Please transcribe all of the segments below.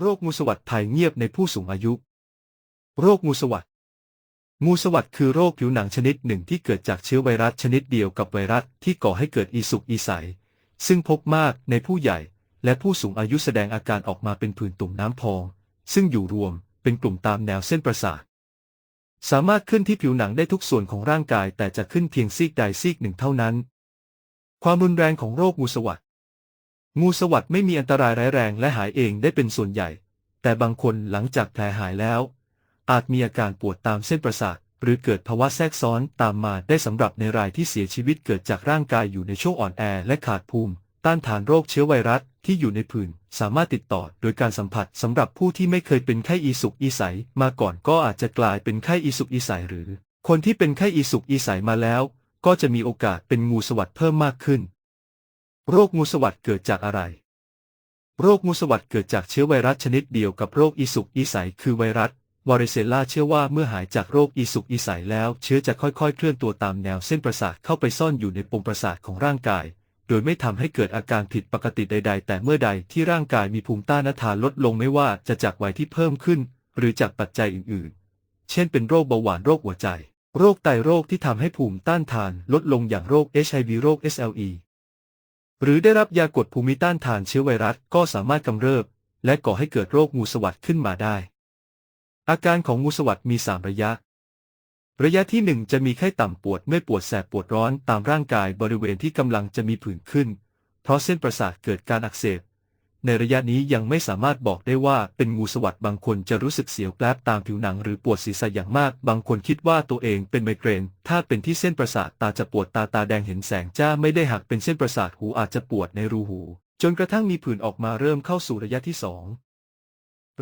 โรคงูสวัสดภัยเงียบในผู้สูงอายุ โรคงูสวัสดงูสวัสดคือโรคผิวหนังชนิดหนึ่งที่เกิดจากเชื้อไวรัสชนิดเดียวกับไวรัสที่ก่อให้เกิดอีสุกอีใส ซึ่งพบมากในผู้ใหญ่ และผู้สูงอายุแสดงอาการออกมาเป็นผื่นตุ่มน้ำพอง ซึ่งอยู่รวมเป็นกลุ่มตามแนวเส้นประสาท สามารถขึ้นที่ผิวหนังได้ทุกส่วนของร่างกายแต่จะขึ้นเพียงซีกใดซีกหนึ่งเท่านั้น ความรุนแรงของโรคงูสวัสด งูสวัสด์ไม่มีอันตรายร้ายแรงและหายเองได้เป็นส่วนใหญ่ แต่บางคนหลังจากแผลหายแล้ว อาจมีอาการปวดตามเส้นประสาท หรือเกิดภาวะแทรกซ้อนตามมาได้สำหรับในรายที่เสียชีวิตเกิดจากร่างกายอยู่ในช่วงอ่อนแอและขาดภูมิ ต้านทานโรคเชื้อไวรัสที่อยู่ในผื่น สามารถติดต่อโดยการสัมผัสสำหรับผู้ที่ไม่เคยเป็นไข้อีสุกอีใสมาก่อนก็อาจจะกลายเป็นไข้อีสุกอีใสหรือ คนที่เป็นไข้อีสุกอีใสมาแล้ว ก็จะมีโอกาสเป็นงูสวัสด์เพิ่มมากขึ้น โรคงูสวัสด์เกิดจากอะไร โรคงูสวัสด์เกิดจากเชื้อไวรัสชนิดเดียวกับโรคอีสุกอีใสคือไวรัสวาริเซลลาเชื่อว่าเมื่อหายจากโรคอีสุกอีใสแล้ว เชื้อจะค่อยๆ เคลื่อนตัวตามแนวเส้นประสาทเข้าไปซ่อนอยู่ในปมประสาทของร่างกาย โดยไม่ทำให้เกิดอาการผิดปกติใด ๆ แต่เมื่อใดที่ร่างกายมีภูมิต้านทานลดลงไม่ว่าจะจากวัยที่เพิ่มขึ้น หรือจากปัจจัยอื่นๆ เช่นเป็นโรคเบาหวานโรคหัวใจ โรคไตโรคที่ทำให้ภูมิต้านทานลดลงอย่างโรค HIV โรค SLE หรือได้รับยากดภูมิต้านทานเชื้อไวรัสก็สามารถกำเริบ และก่อให้เกิดโรคงูสวัดขึ้นมาได้ อาการของงูสวัดมี 3 ระยะ ระยะที่ 1 จะมีไข้ต่ำปวดเมื่อยปวดแสบปวดร้อนตามร่างกายบริเวณที่กำลังจะมีผื่นขึ้น เพราะเส้นประสาทเกิดการอักเสบ ในระยะนี้ยังไม่สามารถบอกได้ว่าเป็นงูสวัสด์บางคนจะรู้สึกเสียวแปลบตามผิวหนังหรือปวดศีรษะอย่างมาก บางคนคิดว่าตัวเองเป็นไมเกรน ถ้าเป็นที่เส้นประสาทตาจะปวดตาตาแดงเห็นแสงจ้าไม่ได้หักเป็นเส้นประสาทหูอาจจะปวดในรูหู จนกระทั่งมีผื่นออกมาเริ่มเข้าสู่ระยะที่สอง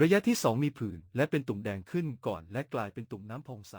ระยะที่สองมีผื่นและเป็นตุ่มแดงขึ้นก่อนและกลายเป็นตุ่มน้ำพองใส